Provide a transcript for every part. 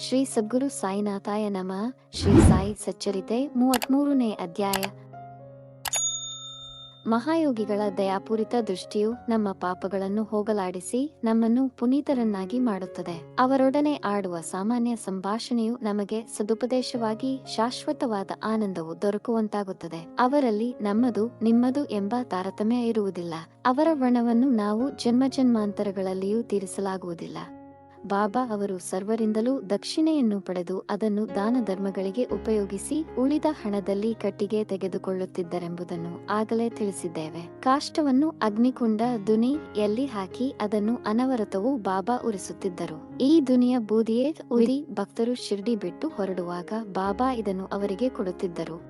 ಶ್ರೀ ಸದ್ಗುರು ಸಾಯಿನಾಥಾಯ ನಮಃ. ಶ್ರೀ ಸಾಯಿ ಸಚ್ಚರಿತೆ ಮೂವತ್ಮೂರನೇ ಅಧ್ಯಾಯ. ಮಹಾಯೋಗಿಗಳ ದಯಾಪೂರಿತ ದೃಷ್ಟಿಯು ನಮ್ಮ ಪಾಪಗಳನ್ನು ಹೋಗಲಾಡಿಸಿ ನಮ್ಮನ್ನು ಪುನೀತರನ್ನಾಗಿ ಮಾಡುತ್ತದೆ. ಅವರೊಡನೆ ಆಡುವ ಸಾಮಾನ್ಯ ಸಂಭಾಷಣೆಯು ನಮಗೆ ಸದುಪದೇಶವಾಗಿ ಶಾಶ್ವತವಾದ ಆನಂದವು ದೊರಕುವಂತಾಗುತ್ತದೆ. ಅವರಲ್ಲಿ ನಮ್ಮದು, ನಿಮ್ಮದು ಎಂಬ ತಾರತಮ್ಯ ಇರುವುದಿಲ್ಲ. ಅವರ ವಣವನ್ನು ನಾವು ಜನ್ಮ ಜನ್ಮಾಂತರಗಳಲ್ಲಿಯೂ ತೀರಿಸಲಾಗುವುದಿಲ್ಲ. ಬಾಬಾ ಅವರು ಸರ್ವರಿಂದಲೂ ದಕ್ಷಿಣೆಯನ್ನು ಪಡೆದು ಅದನ್ನು ದಾನ ಧರ್ಮಗಳಿಗೆ ಉಪಯೋಗಿಸಿ ಉಳಿದ ಹಣದಲ್ಲಿ ಕಟ್ಟಿಗೆ ತೆಗೆದುಕೊಳ್ಳುತ್ತಿದ್ದರೆಂಬುದನ್ನು ಆಗಲೇ ತಿಳಿಸಿದ್ದೇವೆ. ಕಾಷ್ಟವನ್ನು ಅಗ್ನಿಕುಂಡ ದುನಿ ಎಲ್ಲಿ ಹಾಕಿ ಅದನ್ನು ಅನವರತವೂ ಬಾಬಾ ಉರಿಸುತ್ತಿದ್ದರು. ಈ ದುನಿಯ ಬೂದಿಯೇ ಉರಿ ಭಕ್ತರು ಶಿರ್ಡಿ ಬಿಟ್ಟು ಹೊರಡುವಾಗ ಬಾಬಾ ಇದನ್ನು ಅವರಿಗೆ ಕೊಡುತ್ತಿದ್ದರು.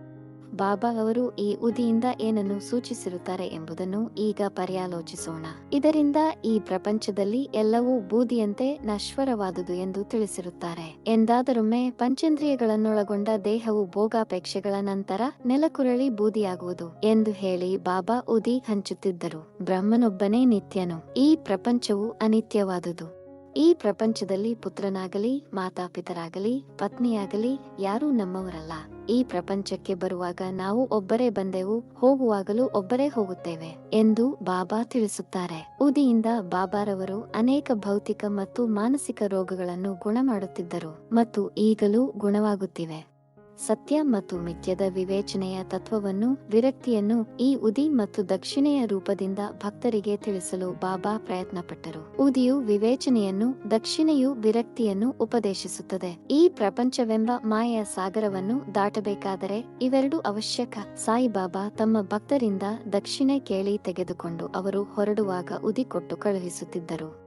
ಬಾಬಾ ಅವರು ಈ ಉದಿಯಿಂದ ಏನನ್ನು ಸೂಚಿಸಿರುತ್ತಾರೆ ಎಂಬುದನ್ನು ಈಗ ಪರ್ಯಾಲೋಚಿಸೋಣ. ಇದರಿಂದ ಈ ಪ್ರಪಂಚದಲ್ಲಿ ಎಲ್ಲವೂ ಬೂದಿಯಂತೆ ನಶ್ವರವಾದುದು ಎಂದು ತಿಳಿಸಿರುತ್ತಾರೆ. ಎಂದಾದರೊಮ್ಮೆ ಪಂಚೇಂದ್ರಿಯಗಳನ್ನೊಳಗೊಂಡ ದೇಹವು ಭೋಗಾಪೇಕ್ಷೆಗಳ ನಂತರ ನೆಲಕುರಳಿ ಬೂದಿಯಾಗುವುದು ಎಂದು ಹೇಳಿ ಬಾಬಾ ಉದಿ ಹಂಚುತ್ತಿದ್ದರು. ಬ್ರಹ್ಮನೊಬ್ಬನೇ ನಿತ್ಯನು. ಈ ಪ್ರಪಂಚವು ಅನಿತ್ಯವಾದುದು. ಈ ಪ್ರಪಂಚದಲ್ಲಿ ಪುತ್ರನಾಗಲಿ, ಮಾತಾಪಿತರಾಗಲಿ, ಪತ್ನಿಯಾಗಲಿ ಯಾರೂ ನಮ್ಮವರಲ್ಲ. ಈ ಪ್ರಪಂಚಕ್ಕೆ ಬರುವಾಗ ನಾವು ಒಬ್ಬರೇ ಬಂದೆವು, ಹೋಗುವಾಗಲೂ ಒಬ್ಬರೇ ಹೋಗುತ್ತೇವೆ ಎಂದು ಬಾಬಾ ತಿಳಿಸುತ್ತಾರೆ. ಉದಿಯಿಂದ ಬಾಬಾರವರು ಅನೇಕ ಭೌತಿಕ ಮತ್ತು ಮಾನಸಿಕ ರೋಗಗಳನ್ನು ಗುಣ ಮಾಡುತ್ತಿದ್ದರು ಮತ್ತು ಈಗಲೂ ಗುಣವಾಗುತ್ತಿವೆ. ಸತ್ಯ ಮತ್ತು ಮಿಥ್ಯದ ವಿವೇಚನೆಯ ತತ್ವವನ್ನು, ವಿರಕ್ತಿಯನ್ನು ಈ ಉದಿ ಮತ್ತು ದಕ್ಷಿಣೆಯ ರೂಪದಿಂದ ಭಕ್ತರಿಗೆ ತಿಳಿಸಲು ಬಾಬಾ ಪ್ರಯತ್ನಪಟ್ಟರು. ಉದಿಯು ವಿವೇಚನೆಯನ್ನು, ದಕ್ಷಿಣೆಯು ವಿರಕ್ತಿಯನ್ನು ಉಪದೇಶಿಸುತ್ತದೆ. ಈ ಪ್ರಪಂಚವೆಂಬ ಮಾಯೆಯ ಸಾಗರವನ್ನು ದಾಟಬೇಕಾದರೆ ಇವೆರಡು ಅವಶ್ಯಕ. ಸಾಯಿಬಾಬಾ ತಮ್ಮ ಭಕ್ತರಿಂದ ದಕ್ಷಿಣೆ ಕೇಳಿ ತೆಗೆದುಕೊಂಡು ಅವರು ಹೊರಡುವಾಗ ಉದಿ ಕೊಟ್ಟು ಕಳುಹಿಸುತ್ತಿದ್ದರು.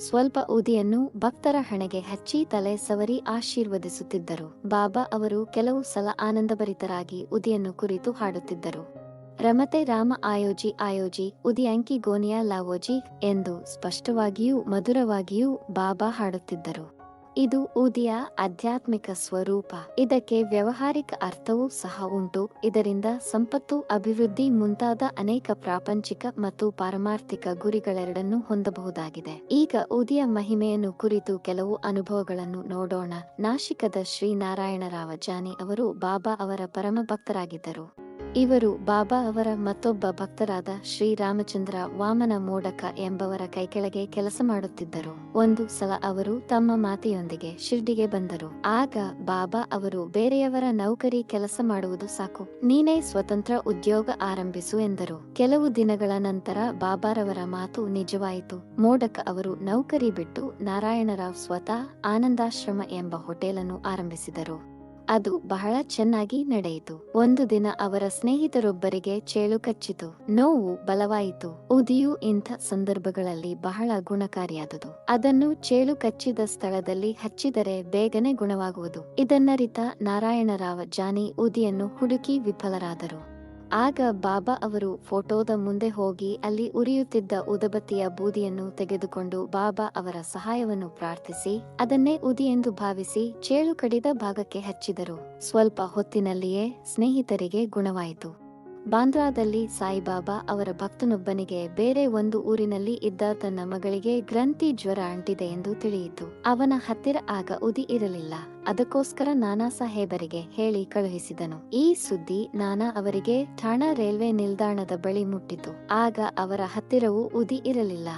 ಸ್ವಲ್ಪ ಉದಿಯನ್ನು ಭಕ್ತರ ಹಣೆಗೆ ಹಚ್ಚಿ ತಲೆ ಸವರಿ ಆಶೀರ್ವದಿಸುತ್ತಿದ್ದರು. ಬಾಬಾ ಅವರು ಕೆಲವು ಸಲ ಆನಂದಭರಿತರಾಗಿ ಉದಿಯನ್ನು ಕುರಿತು ಹಾಡುತ್ತಿದ್ದರು. ರಮತೆ ರಾಮ ಆಯೋಜಿ ಆಯೋಜಿ ಉದಿ ಅಂಕಿ ಗೋನಿಯಾ ಲಾವೋಜಿ ಎಂದು ಸ್ಪಷ್ಟವಾಗಿಯೂ ಮಧುರವಾಗಿಯೂ ಬಾಬಾ ಹಾಡುತ್ತಿದ್ದರು. ಇದು ಊದಿಯ ಆಧ್ಯಾತ್ಮಿಕ ಸ್ವರೂಪ. ಇದಕ್ಕೆ ವ್ಯವಹಾರಿಕ ಅರ್ಥವೂ ಸಹ ಉಂಟು. ಇದರಿಂದ ಸಂಪತ್ತು, ಅಭಿವೃದ್ಧಿ ಮುಂತಾದ ಅನೇಕ ಪ್ರಾಪಂಚಿಕ ಮತ್ತು ಪಾರಮಾರ್ಥಿಕ ಗುರಿಗಳೆರಡನ್ನೂ ಹೊಂದಬಹುದಾಗಿದೆ. ಈಗ ಊದಿಯ ಮಹಿಮೆಯನ್ನು ಕುರಿತು ಕೆಲವು ಅನುಭವಗಳನ್ನು ನೋಡೋಣ. ನಾಶಿಕದ ಶ್ರೀ ನಾರಾಯಣರಾವ ಜಾನಿ ಅವರು ಬಾಬಾ ಅವರ ಪರಮ ಭಕ್ತರಾಗಿದ್ದರು ಇವರು ಬಾಬಾ ಅವರ ಮತ್ತೊಬ್ಬ ಭಕ್ತರಾದ ಶ್ರೀರಾಮಚಂದ್ರ ವಾಮನ ಮೋಡಕ ಎಂಬವರ ಕೈಕೆಳಗೆ ಕೆಲಸ ಮಾಡುತ್ತಿದ್ದರು. ಒಂದು ಸಲ ಅವರು ತಮ್ಮ ಮಾತೆಯೊಂದಿಗೆ ಶಿರ್ಡಿಗೆ ಬಂದರು. ಆಗ ಬಾಬಾ ಅವರು ಬೇರೆಯವರ ನೌಕರಿ ಕೆಲಸ ಮಾಡುವುದು ಸಾಕು, ನೀನೇ ಸ್ವತಂತ್ರ ಉದ್ಯೋಗ ಆರಂಭಿಸು ಎಂದರು. ಕೆಲವು ದಿನಗಳ ನಂತರ ಬಾಬಾರವರ ಮಾತು ನಿಜವಾಯಿತು. ಮೋಡಕ ಅವರು ನೌಕರಿ ಬಿಟ್ಟು ನಾರಾಯಣರಾವ್ ಸ್ವತಃ ಆನಂದಾಶ್ರಮ ಎಂಬ ಹೋಟೆಲನ್ನು ಆರಂಭಿಸಿದರು. ಅದು ಬಹಳ ಚೆನ್ನಾಗಿ ನಡೆಯಿತು. ಒಂದು ದಿನ ಅವರ ಸ್ನೇಹಿತರೊಬ್ಬರಿಗೆ ಚೇಳು ಕಚ್ಚಿತು. ನೋವು ಬಲವಾಯಿತು. ಉದಿಯು ಇಂಥ ಸಂದರ್ಭಗಳಲ್ಲಿ ಬಹಳ ಗುಣಕಾರಿಯಾದುದು. ಅದನ್ನು ಚೇಳು ಕಚ್ಚಿದ ಸ್ಥಳದಲ್ಲಿ ಹಚ್ಚಿದರೆ ಬೇಗನೆ ಗುಣವಾಗುವುದು. ಇದನ್ನರಿತ ನಾರಾಯಣರಾವ್ ಜಾನಿ ಉದಿಯನ್ನು ಹುಡುಕಿ ವಿಫಲರಾದರು. ಆಗ ಬಾಬಾ ಅವರು ಫೋಟೋದ ಮುಂದೆ ಹೋಗಿ ಅಲ್ಲಿ ಉರಿಯುತ್ತಿದ್ದ ಉದಬತ್ತಿಯ ಬೂದಿಯನ್ನು ತೆಗೆದುಕೊಂಡು ಬಾಬಾ ಅವರ ಸಹಾಯವನ್ನು ಪ್ರಾರ್ಥಿಸಿ, ಅದನ್ನೇ ಉದಿ ಎಂದು ಭಾವಿಸಿ ಚೇಳು ಕಡಿದ ಭಾಗಕ್ಕೆ ಹಚ್ಚಿದರು. ಸ್ವಲ್ಪ ಹೊತ್ತಿನಲ್ಲಿಯೇ ಸ್ನೇಹಿತರಿಗೆ ಗುಣವಾಯಿತು. ಬಾಂದ್ರಾದಲ್ಲಿ ಸಾಯಿಬಾಬಾ ಅವರ ಭಕ್ತನೊಬ್ಬನಿಗೆ ಬೇರೆ ಒಂದು ಊರಿನಲ್ಲಿ ಇದ್ದ ತನ್ನ ಮಗಳಿಗೆ ಗ್ರಂಥಿ ಜ್ವರ ಅಂಟಿದೆ ಎಂದು ತಿಳಿಯಿತು. ಅವನ ಹತ್ತಿರ ಆಗ ಉದಿ ಇರಲಿಲ್ಲ. ಅದಕ್ಕೋಸ್ಕರ ನಾನಾ ಸಾಹೇಬರಿಗೆ ಹೇಳಿ ಕಳುಹಿಸಿದನು. ಈ ಸುದ್ದಿ ನಾನಾ ಅವರಿಗೆ ಠಾಣಾ ರೈಲ್ವೆ ನಿಲ್ದಾಣದ ಬಳಿ ಮುಟ್ಟಿತು. ಆಗ ಅವರ ಹತ್ತಿರವೂ ಉದಿ ಇರಲಿಲ್ಲ.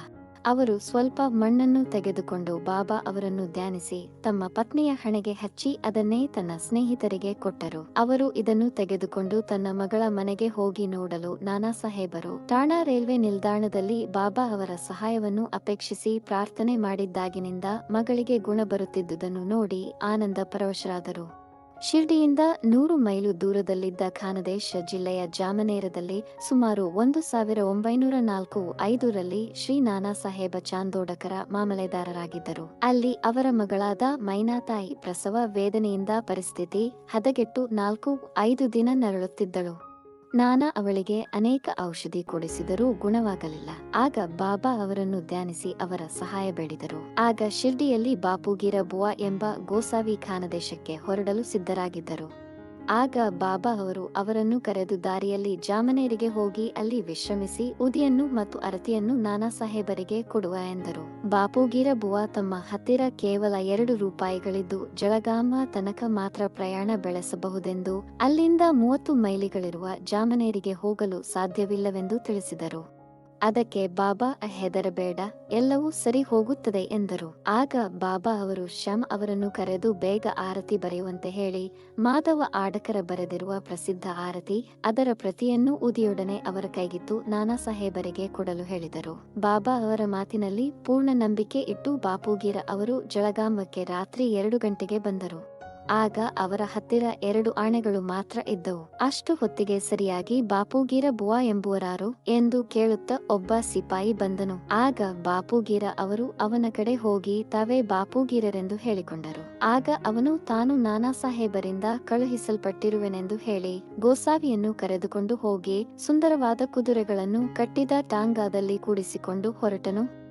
ಅವರು ಸ್ವಲ್ಪ ಮಣ್ಣನ್ನು ತೆಗೆದುಕೊಂಡು ಬಾಬಾ ಅವರನ್ನು ಧ್ಯಾನಿಸಿ ತಮ್ಮ ಪತ್ನಿಯ ಹಣೆಗೆ ಹಚ್ಚಿ ಅದನ್ನೇ ತನ್ನ ಸ್ನೇಹಿತರಿಗೆ ಕೊಟ್ಟರು. ಅವರು ಇದನ್ನು ತೆಗೆದುಕೊಂಡು ತನ್ನ ಮಗಳ ಮನೆಗೆ ಹೋಗಿ ನೋಡಲು ನಾನಾ ಸಾಹೇಬರು ಠಾಣಾ ರೈಲ್ವೆ ನಿಲ್ದಾಣದಲ್ಲಿ ಬಾಬಾ ಅವರ ಸಹಾಯವನ್ನು ಅಪೇಕ್ಷಿಸಿ ಪ್ರಾರ್ಥನೆ ಮಾಡಿದ್ದಾಗಿನಿಂದ ಮಗಳಿಗೆ ಗುಣ ಬರುತ್ತಿದ್ದುದನ್ನು ನೋಡಿ ಆನಂದ ಪರವಶರಾದರು. ಶಿರ್ಡಿಯಿಂದ ನೂರು ಮೈಲು ದೂರದಲ್ಲಿದ್ದ ಖಾನದೇಶ ಜಿಲ್ಲೆಯ ಜಾಮನೇರದಲ್ಲಿ ಸುಮಾರು ಒಂದು ಸಾವಿರ ಒಂಬೈನೂರ ನಾಲ್ಕು ಐದರಲ್ಲಿ ಶ್ರೀ ನಾನಾ ಸಾಹೇಬ ಚಾಂದೋಡಕರ ಮಾಮಲೆದಾರರಾಗಿದ್ದರು. ಅಲ್ಲಿ ಅವರ ಮಗಳಾದ ಮೈನಾತಾಯಿ ಪ್ರಸವ ವೇದನೆಯಿಂದ ಪರಿಸ್ಥಿತಿ ಹದಗೆಟ್ಟು ನಾಲ್ಕು ಐದು ದಿನ ನರಳುತ್ತಿದ್ದಳು. ನಾನಾ ಅವಳಿಗೆ ಅನೇಕ ಔಷಧಿ ಕೊಡಿಸಿದರೂ ಗುಣವಾಗಲಿಲ್ಲ. ಆಗ ಬಾಬಾ ಅವರನ್ನು ಧ್ಯಾನಿಸಿ ಅವರ ಸಹಾಯ ಬೇಡಿದರು. ಆಗ ಶಿರ್ಡಿಯಲ್ಲಿ ಬಾಪುಗಿರ ಬುವಾ ಎಂಬ ಗೋಸಾವಿ ಖಾನದೇಶಕ್ಕೆ ಹೊರಡಲು ಸಿದ್ಧರಾಗಿದ್ದರು. ಆಗ ಬಾಬಾ ಅವರು ಅವರನ್ನು ಕರೆದು ದಾರಿಯಲ್ಲಿ ಜಾಮನೇರಿಗೆ ಹೋಗಿ ಅಲ್ಲಿ ವಿಶ್ರಮಿಸಿ ಉದಿಯನ್ನು ಮತ್ತು ಅರತಿಯನ್ನು ನಾನಾ ಸಾಹೇಬರಿಗೆ ಕೊಡುವ ಎಂದರು. ಬಾಪುಗೀರ ಬುವಾ ತಮ್ಮ ಹತ್ತಿರ ಕೇವಲ ಎರಡು ರೂಪಾಯಿಗಳಿದ್ದು ಜಳಗಾಮ ತನಕ ಮಾತ್ರ ಪ್ರಯಾಣ ಬೆಳೆಸಬಹುದೆಂದು ಅಲ್ಲಿಂದ ಮೂವತ್ತು ಮೈಲಿಗಳಿರುವ ಜಾಮನೇರಿಗೆ ಹೋಗಲು ಸಾಧ್ಯವಿಲ್ಲವೆಂದು ತಿಳಿಸಿದರು. ಅದಕ್ಕೆ ಬಾಬಾ ಹೆದರಬೇಡ, ಎಲ್ಲವೂ ಸರಿ ಹೋಗುತ್ತದೆ ಎಂದರು. ಆಗ ಬಾಬಾ ಅವರು ಶಮ್ ಅವರನ್ನು ಕರೆದು ಬೇಗ ಆರತಿ ಬರೆಯುವಂತೆ ಹೇಳಿ, ಮಾಧವ ಆಡಕರ ಬರೆದಿರುವ ಪ್ರಸಿದ್ಧ ಆರತಿ ಅದರ ಪ್ರತಿಯನ್ನು ಉದಿಯೊಡನೆ ಅವರ ಕೈಗಿತ್ತು ನಾನಾ ಸಾಹೇಬರಿಗೆ ಕೊಡಲು ಹೇಳಿದರು. ಬಾಬಾ ಅವರ ಮಾತಿನಲ್ಲಿ ಪೂರ್ಣ ನಂಬಿಕೆ ಇಟ್ಟು ಬಾಪುಗೀರ ಅವರು ಜಳಗಾಮಕ್ಕೆ ರಾತ್ರಿ ಎರಡು ಗಂಟೆಗೆ ಬಂದರು. ಆಗ ಅವರ ಹತ್ತಿರ ಎರಡು ಆಣೆಗಳು ಮಾತ್ರ ಇದ್ದವು. ಅಷ್ಟು ಹೊತ್ತಿಗೆ ಸರಿಯಾಗಿ ಬಾಪುಗೀರ ಬುವಾ ಎಂಬುವರಾರು ಎಂದು ಕೇಳುತ್ತ ಒಬ್ಬ ಸಿಪಾಯಿ ಬಂದನು. ಆಗ ಬಾಪುಗೀರ ಅವರು ಅವನ ಕಡೆ ಹೋಗಿ ತಾವೇ ಬಾಪುಗೀರರೆಂದು ಹೇಳಿಕೊಂಡರು. ಆಗ ಅವನು, ತಾನು ನಾನಾ ಸಾಹೇಬರಿಂದ ಕಳುಹಿಸಲ್ಪಟ್ಟಿರುವೆನೆಂದು ಹೇಳಿ ಗೋಸಾವಿಯನ್ನು ಕರೆದುಕೊಂಡು ಹೋಗಿ ಸುಂದರವಾದ ಕುದುರೆಗಳನ್ನು ಕಟ್ಟಿದ ಟಾಂಗಾದಲ್ಲಿ ಕೂಡಿಸಿಕೊಂಡು ಹೊರಟನು.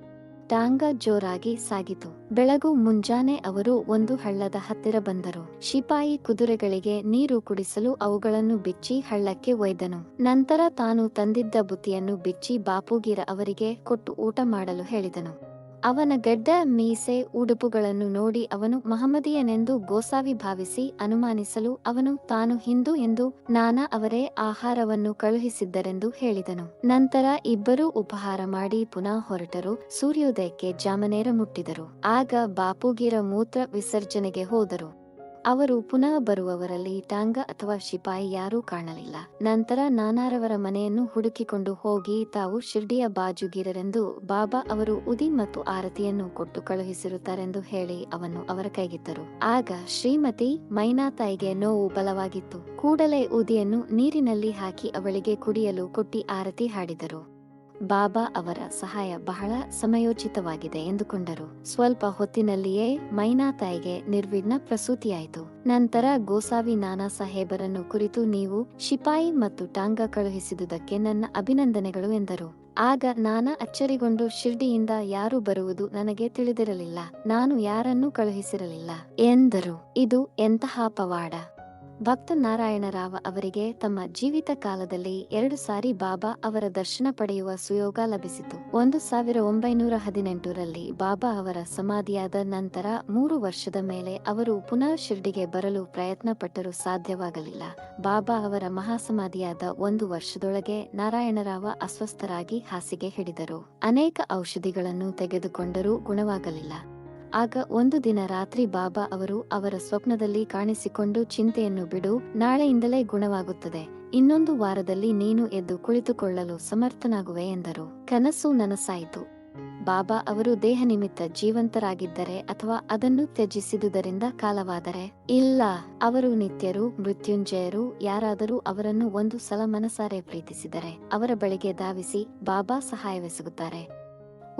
ಟಾಂಗ ಜೋರಾಗಿ ಸಾಗಿತು. ಬೆಳಗು ಮುಂಜಾನೆ ಅವರು ಒಂದು ಹಳ್ಳದ ಹತ್ತಿರ ಬಂದರು. ಶಿಪಾಯಿ ಕುದುರೆಗಳಿಗೆ ನೀರು ಕುಡಿಸಲು ಅವುಗಳನ್ನು ಬಿಚ್ಚಿ ಹಳ್ಳಕ್ಕೆ ಒಯ್ದನು. ನಂತರ ತಾನು ತಂದಿದ್ದ ಬುತ್ತಿಯನ್ನು ಬಿಚ್ಚಿ ಬಾಪುಗಿರ ಅವರಿಗೆ ಕೊಟ್ಟು ಊಟ ಮಾಡಲು ಹೇಳಿದನು. ಅವನ ಗಡ್ಡ, ಮೀಸೆ, ಉಡುಪುಗಳನ್ನು ನೋಡಿ ಅವನು ಮಹಮ್ಮದಿಯನೆಂದು ಗೋಸಾವಿ ಭಾವಿಸಿ ಅನುಮಾನಿಸಲು ಅವನು ತಾನು ಹಿಂದೂ ಎಂದು ನಾನಾ ಅವರೇ ಆಹಾರವನ್ನು ಕಳುಹಿಸಿದ್ದರೆಂದು ಹೇಳಿದನು. ನಂತರ ಇಬ್ಬರೂ ಉಪಹಾರ ಮಾಡಿ ಪುನಃ ಹೊರಟರು. ಸೂರ್ಯೋದಯಕ್ಕೆ ಜಾಮನೇರ ಮುಟ್ಟಿದರು. ಆಗ ಬಾಪುಗಿರ ಮೂತ್ರ ವಿಸರ್ಜನೆಗೆ ಹೋದರು. ಅವರು ಪುನಃ ಬರುವವರಲ್ಲಿ ಟಾಂಗ ಅಥವಾ ಶಿಪಾಯಿ ಯಾರೂ ಕಾಣಲಿಲ್ಲ. ನಂತರ ನಾನಾರವರ ಮನೆಯನ್ನು ಹುಡುಕಿಕೊಂಡು ಹೋಗಿ ತಾವು ಶಿರ್ಡಿಯ ಬಾಜುಗಿರರೆಂದು ಬಾಬಾ ಅವರು ಉದಿ ಮತ್ತು ಆರತಿಯನ್ನು ಕೊಟ್ಟು ಕಳುಹಿಸಿರುತ್ತಾರೆಂದು ಹೇಳಿ ಅವನು ಅವರ ಕೈಗಿತ್ತರು. ಆಗ ಶ್ರೀಮತಿ ಮೈನಾತಾಯಿಗೆ ನೋವು ಬಲವಾಗಿತ್ತು. ಕೂಡಲೇ ಉದಿಯನ್ನು ನೀರಿನಲ್ಲಿ ಹಾಕಿ ಅವಳಿಗೆ ಕುಡಿಯಲು ಕೊಟ್ಟಿ ಆರತಿ ಹಾಡಿದರು. ಬಾಬಾ ಅವರ ಸಹಾಯ ಬಹಳ ಸಮಯೋಚಿತವಾಗಿದೆ ಎಂದುಕೊಂಡರು. ಸ್ವಲ್ಪ ಹೊತ್ತಿನಲ್ಲಿಯೇ ಮೈನಾ ತಾಯಿಗೆ ನಿರ್ವಿಘ್ನ ಪ್ರಸೂತಿಯಾಯಿತು. ನಂತರ ಗೋಸಾವಿ ನಾನಾ ಸಾಹೇಬರನ್ನು ಕುರಿತು ನೀವು ಶಿಪಾಯಿ ಮತ್ತು ಟಾಂಗ ಕಳುಹಿಸಿದುದಕ್ಕೆ ನನ್ನ ಅಭಿನಂದನೆಗಳು ಎಂದರು. ಆಗ ನಾನಾ ಅಚ್ಚರಿಗೊಂಡು ಶಿರ್ಡಿಯಿಂದ ಯಾರು ಬರುವುದು ನನಗೆ ತಿಳಿದಿರಲಿಲ್ಲ. ನಾನು ಯಾರನ್ನೂ ಕಳುಹಿಸಿರಲಿಲ್ಲ ಎಂದರು. ಇದು ಎಂತಹ ಪವಾಡ. ಭಕ್ತ ನಾರಾಯಣರಾವ ಅವರಿಗೆ ತಮ್ಮ ಜೀವಿತ ಕಾಲದಲ್ಲಿ ಎರಡು ಸಾರಿ ಬಾಬಾ ಅವರ ದರ್ಶನ ಪಡೆಯುವ ಸುಯೋಗ ಲಭಿಸಿತು. ಒಂದು ಸಾವಿರ ಒಂಬೈನೂರ ಹದಿನೆಂಟರಲ್ಲಿ ಬಾಬಾ ಅವರ ಸಮಾಧಿಯಾದ ನಂತರ ಮೂರು ವರ್ಷದ ಮೇಲೆ ಅವರು ಪುನಃ ಶಿರ್ಡಿಗೆ ಬರಲು ಪ್ರಯತ್ನ ಪಟ್ಟರೂ ಸಾಧ್ಯವಾಗಲಿಲ್ಲ. ಬಾಬಾ ಅವರ ಮಹಾಸಮಾಧಿಯಾದ ಒಂದು ವರ್ಷದೊಳಗೆ ನಾರಾಯಣರಾವ ಅಸ್ವಸ್ಥರಾಗಿ ಹಾಸಿಗೆ ಹಿಡಿದರು. ಅನೇಕ ಔಷಧಿಗಳನ್ನು ತೆಗೆದುಕೊಂಡರೂ ಗುಣವಾಗಲಿಲ್ಲ. ಆಗ ಒಂದು ದಿನ ರಾತ್ರಿ ಬಾಬಾ ಅವರು ಅವರ ಸ್ವಪ್ನದಲ್ಲಿ ಕಾಣಿಸಿಕೊಂಡು ಚಿಂತೆಯನ್ನು ಬಿಡು, ನಾಳೆಯಿಂದಲೇ ಗುಣವಾಗುತ್ತದೆ. ಇನ್ನೊಂದು ವಾರದಲ್ಲಿ ನೀನು ಎದ್ದು ಕುಳಿತುಕೊಳ್ಳಲು ಸಮರ್ಥನಾಗುವೆ ಎಂದರು. ಕನಸು ನನಸಾಯಿತು. ಬಾಬಾ ಅವರು ದೇಹ ನಿಮಿತ್ತ ಜೀವಂತರಾಗಿದ್ದರೆ ಅಥವಾ ಅದನ್ನು ತ್ಯಜಿಸಿದುದರಿಂದ ಕಾಲವಾದರೆ? ಇಲ್ಲ. ಅವರು ನಿತ್ಯರು, ಮೃತ್ಯುಂಜಯರು, ಯಾರಾದರೂ ಅವರನ್ನು ಒಂದು ಸಲ ಮನಸಾರೆ ಪ್ರೀತಿಸಿದರೆ ಅವರ ಬಳಿಗೆ ಧಾವಿಸಿ ಬಾಬಾ ಸಹಾಯವೆಸಗುತ್ತಾರೆ.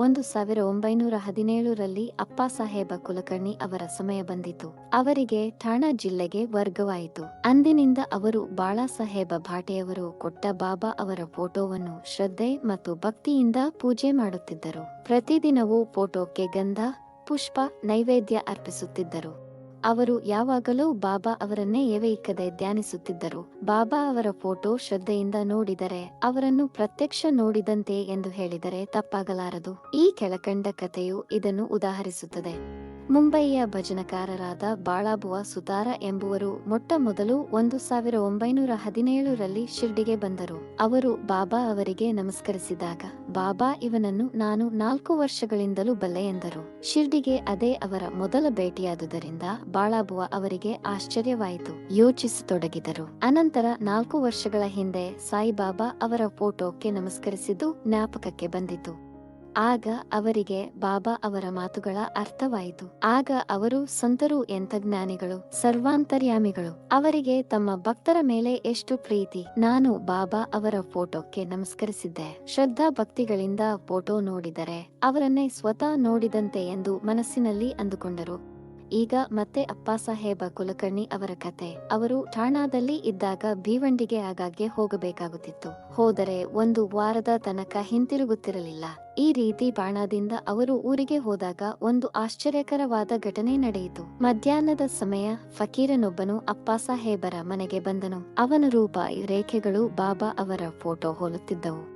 ಒಂದು ಸಾವಿರ ಒಂಬೈನೂರ ಹದಿನೇಳರಲ್ಲಿ ಅಪ್ಪ ಸಾಹೇಬ ಕುಲಕರ್ಣಿ ಅವರ ಸಮಯ ಬಂದಿತು. ಅವರಿಗೆ ಠಾಣಾ ಜಿಲ್ಲೆಗೆ ವರ್ಗವಾಯಿತು. ಅಂದಿನಿಂದ ಅವರು ಬಾಳಾ ಸಾಹೇಬ ಭಾಟೆಯವರು ಕೊಟ್ಟ ಬಾಬಾ ಅವರ ಫೋಟೋವನ್ನು ಶ್ರದ್ಧೆ ಮತ್ತು ಭಕ್ತಿಯಿಂದ ಪೂಜೆ ಮಾಡುತ್ತಿದ್ದರು. ಪ್ರತಿದಿನವೂ ಫೋಟೋಕ್ಕೆ ಗಂಧ, ಪುಷ್ಪ, ನೈವೇದ್ಯ ಅರ್ಪಿಸುತ್ತಿದ್ದರು. ಅವರು ಯಾವಾಗಲೂ ಬಾಬಾ ಅವರನ್ನೇ ಎವೆಯಿಕ್ಕದೆ ಧ್ಯಾನಿಸುತ್ತಿದ್ದರು. ಬಾಬಾ ಅವರ ಫೋಟೋ ಶ್ರದ್ಧೆಯಿಂದ ನೋಡಿದರೆ, ಅವರನ್ನು ಪ್ರತ್ಯಕ್ಷ ನೋಡಿದಂತೆ ಎಂದು ಹೇಳಿದರೆ ತಪ್ಪಾಗಲಾರದು. ಈ ಕೆಳಕಂಡ ಕಥೆಯು ಇದನ್ನು ಉದಾಹರಿಸುತ್ತದೆ. ಮುಂಬಯಿಯ ಭಜನಕಾರರಾದ ಬಾಳಾಬುವ ಸುತಾರ ಎಂಬುವರು ಮೊಟ್ಟ ಮೊದಲು ಒಂದು ಸಾವಿರ ಒಂಬೈನೂರ ಹದಿನೇಳರಲ್ಲಿ ಶಿರ್ಡಿಗೆ ಬಂದರು. ಅವರು ಬಾಬಾ ಅವರಿಗೆ ನಮಸ್ಕರಿಸಿದಾಗ, ಬಾಬಾ, ಇವನನ್ನು ನಾನು ನಾಲ್ಕು ವರ್ಷಗಳಿಂದಲೂ ಬಲ್ಲೆ ಎಂದರು. ಶಿರ್ಡಿಗೆ ಅದೇ ಅವರ ಮೊದಲ ಭೇಟಿಯಾದುದರಿಂದ ಬಾಳಾಬುವ ಅವರಿಗೆ ಆಶ್ಚರ್ಯವಾಯಿತು, ಯೋಚಿಸತೊಡಗಿದರು. ಅನಂತರ ನಾಲ್ಕು ವರ್ಷಗಳ ಹಿಂದೆ ಸಾಯಿಬಾಬಾ ಅವರ ಫೋಟೋಕ್ಕೆ ನಮಸ್ಕರಿಸಿದ್ದು ಜ್ಞಾಪಕಕ್ಕೆ ಬಂದಿತು. ಆಗ ಅವರಿಗೆ ಬಾಬಾ ಅವರ ಮಾತುಗಳ ಅರ್ಥವಾಯಿತು. ಆಗ ಅವರು, ಸಂತರು ಎಂಥ ಜ್ಞಾನಿಗಳು ಸರ್ವಾಂತರ್ಯಾಮಿಗಳು, ಅವರಿಗೆ ತಮ್ಮ ಭಕ್ತರ ಮೇಲೆ ಎಷ್ಟು ಪ್ರೀತಿ. ನಾನು ಬಾಬಾ ಅವರ ಫೋಟೋಕ್ಕೆ ನಮಸ್ಕರಿಸಿದ್ದೆ. ಶ್ರದ್ಧಾ ಭಕ್ತಿಗಳಿಂದ ಫೋಟೋ ನೋಡಿದರೆ ಅವರನ್ನೇ ಸ್ವತಃ ನೋಡಿದಂತೆ ಎಂದು ಮನಸ್ಸಿನಲ್ಲಿ ಅಂದುಕೊಂಡರು. ಈಗ ಮತ್ತೆ ಅಪ್ಪ ಸಾಹೇಬ ಕುಲಕರ್ಣಿ ಅವರ ಕತೆ. ಅವರು ಠಾಣಾದಲ್ಲಿ ಇದ್ದಾಗ ಭೀವಂಡಿಗೆ ಆಗಾಗ್ಗೆ ಹೋಗಬೇಕಾಗುತ್ತಿತ್ತು. ಹೋದರೆ ಒಂದು ವಾರದ ತನಕ ಹಿಂತಿರುಗುತ್ತಿರಲಿಲ್ಲ. ಈ ರೀತಿ ಬಾಣದಿಂದ ಅವರು ಊರಿಗೆ ಹೋದಾಗ ಒಂದು ಆಶ್ಚರ್ಯಕರವಾದ ಘಟನೆ ನಡೆಯಿತು. ಮಧ್ಯಾಹ್ನದ ಸಮಯ ಫಕೀರನೊಬ್ಬನು ಅಪ್ಪ ಸಾಹೇಬರ ಮನೆಗೆ ಬಂದನು. ಅವನ ರೂಪ, ರೇಖೆಗಳು, ಬಾಬಾ ಅವರ ಫೋಟೋ ಹೋಲುತ್ತಿದ್ದವು.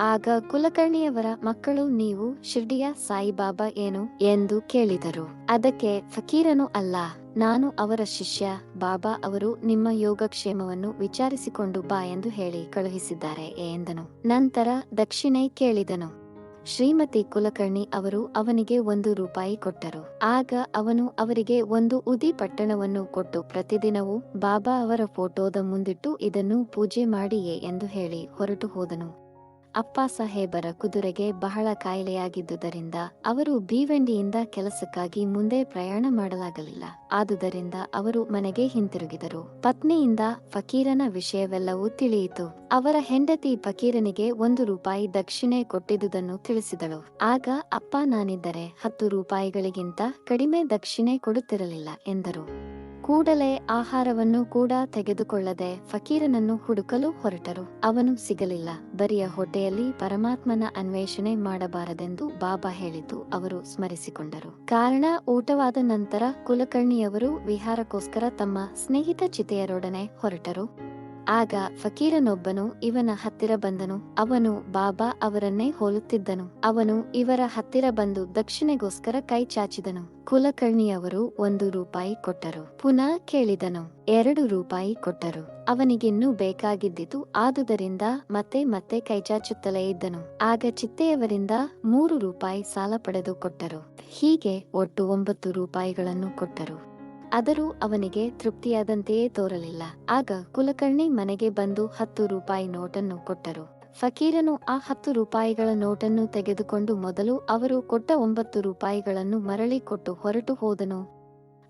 ಆಗ ಕುಲಕರ್ಣಿಯವರ ಮಕ್ಕಳು ನೀವು, ಶಿರ್ಡಿಯ ಸಾಯಿಬಾಬಾ ಏನು ಎಂದು ಕೇಳಿದರು. ಅದಕ್ಕೆ ಫಕೀರನು ಅಲ್ಲ, ನಾನು ಅವರ ಶಿಷ್ಯ, ಬಾಬಾ ಅವರು ನಿಮ್ಮ ಯೋಗಕ್ಷೇಮವನ್ನು ವಿಚಾರಿಸಿಕೊಂಡು ಬಾ ಎಂದು ಹೇಳಿ ಕಳುಹಿಸಿದ್ದಾರೆ ಎಂದನು. ನಂತರ ದಕ್ಷಿಣೆ ಕೇಳಿದನು. ಶ್ರೀಮತಿ ಕುಲಕರ್ಣಿ ಅವರು ಅವನಿಗೆ ಒಂದು ರೂಪಾಯಿ ಕೊಟ್ಟರು. ಆಗ ಅವನು ಅವರಿಗೆ ಒಂದು ಉದಿ ಪಟ್ಟಣವನ್ನು ಕೊಟ್ಟು ಪ್ರತಿದಿನವೂ ಬಾಬಾ ಅವರ ಫೋಟೋದ ಮುಂದಿಟ್ಟು ಇದನ್ನು ಪೂಜೆ ಮಾಡಿಯೇ ಎಂದು ಹೇಳಿ ಹೊರಟು ಹೋದನು. ಅಪ್ಪ ಸಾಹೇಬರ ಕುದುರೆಗೆ ಬಹಳ ಕಾಯಿಲೆಯಾಗಿದ್ದುದರಿಂದ ಅವರು ಭೀವಂಡಿಯಿಂದ ಕೆಲಸಕ್ಕಾಗಿ ಮುಂದೆ ಪ್ರಯಾಣ ಮಾಡಲಾಗಲಿಲ್ಲ. ಆದುದರಿಂದ ಅವರು ಮನೆಗೆ ಹಿಂತಿರುಗಿದರು. ಪತ್ನಿಯಿಂದ ಫಕೀರನ ವಿಷಯವೆಲ್ಲವೂ ತಿಳಿಯಿತು. ಅವರ ಹೆಂಡತಿ ಫಕೀರನಿಗೆ ಒಂದು ರೂಪಾಯಿ ದಕ್ಷಿಣೆ ಕೊಟ್ಟಿದ್ದುದನ್ನು ತಿಳಿಸಿದಳು. ಆಗ, ಅಪ್ಪ, ನಾನಿದ್ದರೆ ಹತ್ತು ರೂಪಾಯಿಗಳಿಗಿಂತ ಕಡಿಮೆ ದಕ್ಷಿಣೆ ಕೊಡುತ್ತಿರಲಿಲ್ಲ ಎಂದರು. ಕೂಡಲೇ ಆಹಾರವನ್ನು ಕೂಡ ತೆಗೆದುಕೊಳ್ಳದೆ ಫಕೀರನನ್ನು ಹುಡುಕಲು ಹೊರಟರು. ಅವನು ಸಿಗಲಿಲ್ಲ. ಬರಿಯ ಹೊಟ್ಟೆಯಲ್ಲಿ ಪರಮಾತ್ಮನ ಅನ್ವೇಷಣೆ ಮಾಡಬಾರದೆಂದು ಬಾಬಾ ಹೇಳಿದ್ದು ಅವರು ಸ್ಮರಿಸಿಕೊಂಡರು. ಕಾರಣ, ಊಟವಾದ ನಂತರ ಕುಲಕರ್ಣಿಯವರು ವಿಹಾರಕ್ಕೋಸ್ಕರ ತಮ್ಮ ಸ್ನೇಹಿತ ಚಿತೆಯರೊಡನೆ ಹೊರಟರು. ಆಗ ಫಕೀರನೊಬ್ಬನು ಇವನ ಹತ್ತಿರ ಬಂದನು. ಅವನು ಬಾಬಾ ಅವರನ್ನೇ ಹೋಲುತ್ತಿದ್ದನು. ಅವನು ಇವರ ಹತ್ತಿರ ಬಂದು ದಕ್ಷಿಣೆಗೋಸ್ಕರ ಕೈ ಚಾಚಿದನು. ಕುಲಕರ್ಣಿಯವರು ಒಂದು ರೂಪಾಯಿ ಕೊಟ್ಟರು. ಪುನಃ ಕೇಳಿದನು, ಎರಡು ರೂಪಾಯಿ ಕೊಟ್ಟರು. ಅವನಿಗಿನ್ನೂ ಬೇಕಾಗಿದ್ದಿತು, ಆದುದರಿಂದ ಮತ್ತೆ ಮತ್ತೆ ಕೈಚಾಚುತ್ತಲೇ ಇದ್ದನು. ಆಗ ಚಿತ್ತೆಯವರಿಂದ ಮೂರು ರೂಪಾಯಿ ಸಾಲ ಪಡೆದು ಕೊಟ್ಟರು. ಹೀಗೆ ಒಟ್ಟು ಒಂಬತ್ತು ರೂಪಾಯಿಗಳನ್ನು ಕೊಟ್ಟರು. ಆದರೂ ಅವನಿಗೆ ತೃಪ್ತಿಯಾದಂತೆಯೇ ತೋರಲಿಲ್ಲ. ಆಗ ಕುಲಕರ್ಣಿ ಮನೆಗೆ ಬಂದು ಹತ್ತು ರೂಪಾಯಿ ನೋಟನ್ನು ಕೊಟ್ಟರು. ಫಕೀರನು ಆ ಹತ್ತು ರೂಪಾಯಿಗಳ ನೋಟನ್ನು ತೆಗೆದುಕೊಂಡು ಮೊದಲು ಅವರು ಕೊಟ್ಟ ಒಂಬತ್ತು ರೂಪಾಯಿಗಳನ್ನು ಮರಳಿ ಕೊಟ್ಟು ಹೊರಟು ಹೋದನು.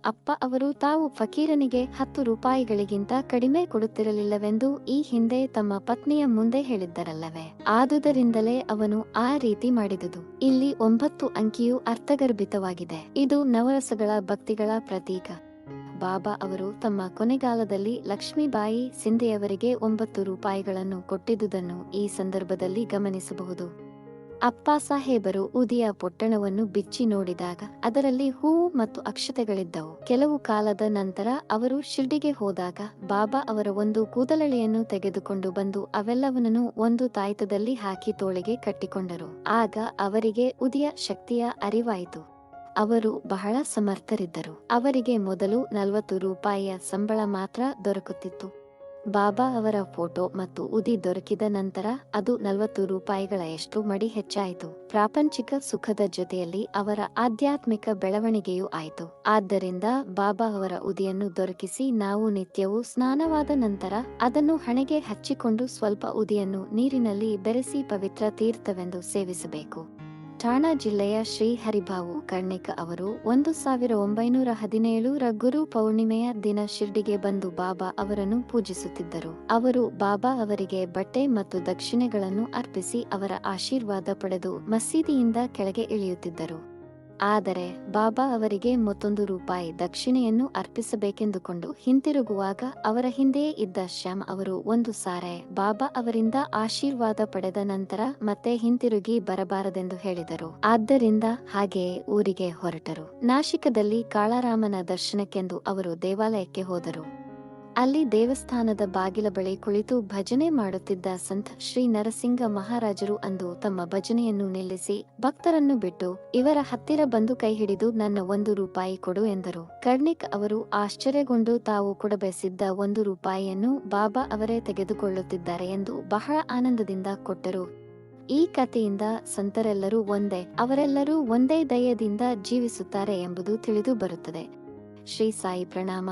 ಅಪ್ಪ ಅವರು ತಾವು ಫಕೀರನಿಗೆ ಹತ್ತು ರೂಪಾಯಿಗಳಿಗಿಂತ ಕಡಿಮೆ ಕೊಡುತ್ತಿರಲಿಲ್ಲವೆಂದು ಈ ಹಿಂದೆ ತಮ್ಮ ಪತ್ನಿಯ ಮುಂದೆ ಹೇಳಿದ್ದರಲ್ಲವೇ? ಆದುದರಿಂದಲೇ ಅವನು ಆ ರೀತಿ ಮಾಡಿದುದು. ಇಲ್ಲಿ ಒಂಬತ್ತು ಅಂಕಿಯು ಅರ್ಥಗರ್ಭಿತವಾಗಿದೆ. ಇದು ನವರಸಗಳ ಭಕ್ತಿಗಳ ಪ್ರತೀಕ. ಬಾಬಾ ಅವರು ತಮ್ಮ ಕೊನೆಗಾಲದಲ್ಲಿ ಲಕ್ಷ್ಮೀಬಾಯಿ ಸಿಂಧೆಯವರಿಗೆ ಒಂಬತ್ತು ರೂಪಾಯಿಗಳನ್ನು ಕೊಟ್ಟಿದ್ದುದನ್ನು ಈ ಸಂದರ್ಭದಲ್ಲಿ ಗಮನಿಸಬಹುದು. ಅಪ್ಪ ಸಾಹೇಬರು ಉದಿಯ ಪೊಟ್ಟಣವನ್ನು ಬಿಚ್ಚಿ ನೋಡಿದಾಗ ಅದರಲ್ಲಿ ಹೂವು ಮತ್ತು ಅಕ್ಷತೆಗಳಿದ್ದವು. ಕೆಲವು ಕಾಲದ ನಂತರ ಅವರು ಶಿರ್ಡಿಗೆ ಹೋದಾಗ ಬಾಬಾ ಅವರ ಒಂದು ಕೂದಲಳೆಯನ್ನು ತೆಗೆದುಕೊಂಡು ಬಂದು ಅವೆಲ್ಲವನ್ನೂ ಒಂದು ತಾಯ್ತದಲ್ಲಿ ಹಾಕಿ ತೋಳಿಗೆ ಕಟ್ಟಿಕೊಂಡರು. ಆಗ ಅವರಿಗೆ ಉದಿಯ ಶಕ್ತಿಯ ಅರಿವಾಯಿತು. ಅವರು ಬಹಳ ಸಮರ್ಥರಿದ್ದರು. ಅವರಿಗೆ ಮೊದಲು ನಲವತ್ತು ರೂಪಾಯಿಯ ಸಂಬಳ ಮಾತ್ರ ದೊರಕುತ್ತಿತ್ತು. ಬಾಬಾ ಅವರ ಫೋಟೋ ಮತ್ತು ಉದಿ ದೊರಕಿದ ನಂತರ ಅದು ನಲವತ್ತು ರೂಪಾಯಿಗಳ ಎಷ್ಟು ಮಡಿ ಹೆಚ್ಚಾಯಿತು. ಪ್ರಾಪಂಚಿಕ ಸುಖದ ಜೊತೆಯಲ್ಲಿ ಅವರ ಆಧ್ಯಾತ್ಮಿಕ ಬೆಳವಣಿಗೆಯೂ ಆಯಿತು. ಆದ್ದರಿಂದ ಬಾಬಾ ಅವರ ಉದಿಯನ್ನು ದೊರಕಿಸಿ ನಾವು ನಿತ್ಯವೂ ಸ್ನಾನವಾದ ನಂತರ ಅದನ್ನು ಹಣೆಗೆ ಹಚ್ಚಿಕೊಂಡು ಸ್ವಲ್ಪ ಉದಿಯನ್ನು ನೀರಿನಲ್ಲಿ ಬೆರೆಸಿ ಪವಿತ್ರ ತೀರ್ಥವೆಂದು ಸೇವಿಸಬೇಕು. ಠಾಣಾ ಜಿಲ್ಲೆಯ ಶ್ರೀ ಹರಿಭಾವು ಕರ್ಣಿಕ ಅವರು ಒಂದು ಸಾವಿರ ಒಂಬೈನೂರ ಹದಿನೇಳರ ಗುರು ಪೌರ್ಣಿಮೆಯ ದಿನ ಶಿರ್ಡಿಗೆ ಬಂದು ಬಾಬಾ ಅವರನ್ನು ಪೂಜಿಸುತ್ತಿದ್ದರು. ಅವರು ಬಾಬಾ ಅವರಿಗೆ ಬಟ್ಟೆ ಮತ್ತು ದಕ್ಷಿಣೆಗಳನ್ನು ಅರ್ಪಿಸಿ ಅವರ ಆಶೀರ್ವಾದ ಪಡೆದು ಮಸೀದಿಯಿಂದ ಕೆಳಗೆ ಇಳಿಯುತ್ತಿದ್ದರು. ಆದರೆ ಬಾಬಾ ಅವರಿಗೆ ಮತ್ತೊಂದು ರೂಪಾಯಿ ದಕ್ಷಿಣೆಯನ್ನು ಅರ್ಪಿಸಬೇಕೆಂದುಕೊಂಡು ಹಿಂತಿರುಗುವಾಗ ಅವರ ಹಿಂದೆಯೇ ಇದ್ದ ಶ್ಯಾಮ್ ಅವರು ಒಂದು ಸಾರೆ ಬಾಬಾ ಅವರಿಂದ ಆಶೀರ್ವಾದ ಪಡೆದ ನಂತರ ಮತ್ತೆ ಹಿಂತಿರುಗಿ ಬರಬಾರದೆಂದು ಹೇಳಿದರು. ಆದ್ದರಿಂದ ಹಾಗೆಯೇ ಊರಿಗೆ ಹೊರಟರು. ನಾಶಿಕದಲ್ಲಿ ಕಾಳಾರಾಮನ ದರ್ಶನಕ್ಕೆಂದು ಅವರು ದೇವಾಲಯಕ್ಕೆ ಹೋದರು. ಅಲ್ಲಿ ದೇವಸ್ಥಾನದ ಬಾಗಿಲ ಬಳಿ ಕುಳಿತು ಭಜನೆ ಮಾಡುತ್ತಿದ್ದ ಸಂತ ಶ್ರೀ ನರಸಿಂಗ ಮಹಾರಾಜರು ಅಂದು ತಮ್ಮ ಭಜನೆಯನ್ನು ನಿಲ್ಲಿಸಿ ಭಕ್ತರನ್ನು ಬಿಟ್ಟು ಇವರ ಹತ್ತಿರ ಬಂದು ಕೈ ಹಿಡಿದು ನನ್ನ ಒಂದು ರೂಪಾಯಿ ಕೊಡು ಎಂದರು. ಕರ್ಣಿಕ್ ಅವರು ಆಶ್ಚರ್ಯಗೊಂಡು ತಾವು ಕೊಡಬಯಸಿದ್ದ ಒಂದು ರೂಪಾಯಿಯನ್ನು ಬಾಬಾ ಅವರೇ ತೆಗೆದುಕೊಳ್ಳುತ್ತಿದ್ದಾರೆ ಎಂದು ಬಹಳ ಆನಂದದಿಂದ ಕೊಟ್ಟರು. ಈ ಕಥೆಯಿಂದ ಸಂತರೆಲ್ಲರೂ ಒಂದೇ, ಅವರೆಲ್ಲರೂ ಒಂದೇ ದಯದಿಂದ ಜೀವಿಸುತ್ತಾರೆ ಎಂಬುದು ತಿಳಿದು ಬರುತ್ತದೆ. ಶ್ರೀ ಸಾಯಿ ಪ್ರಣಾಮ.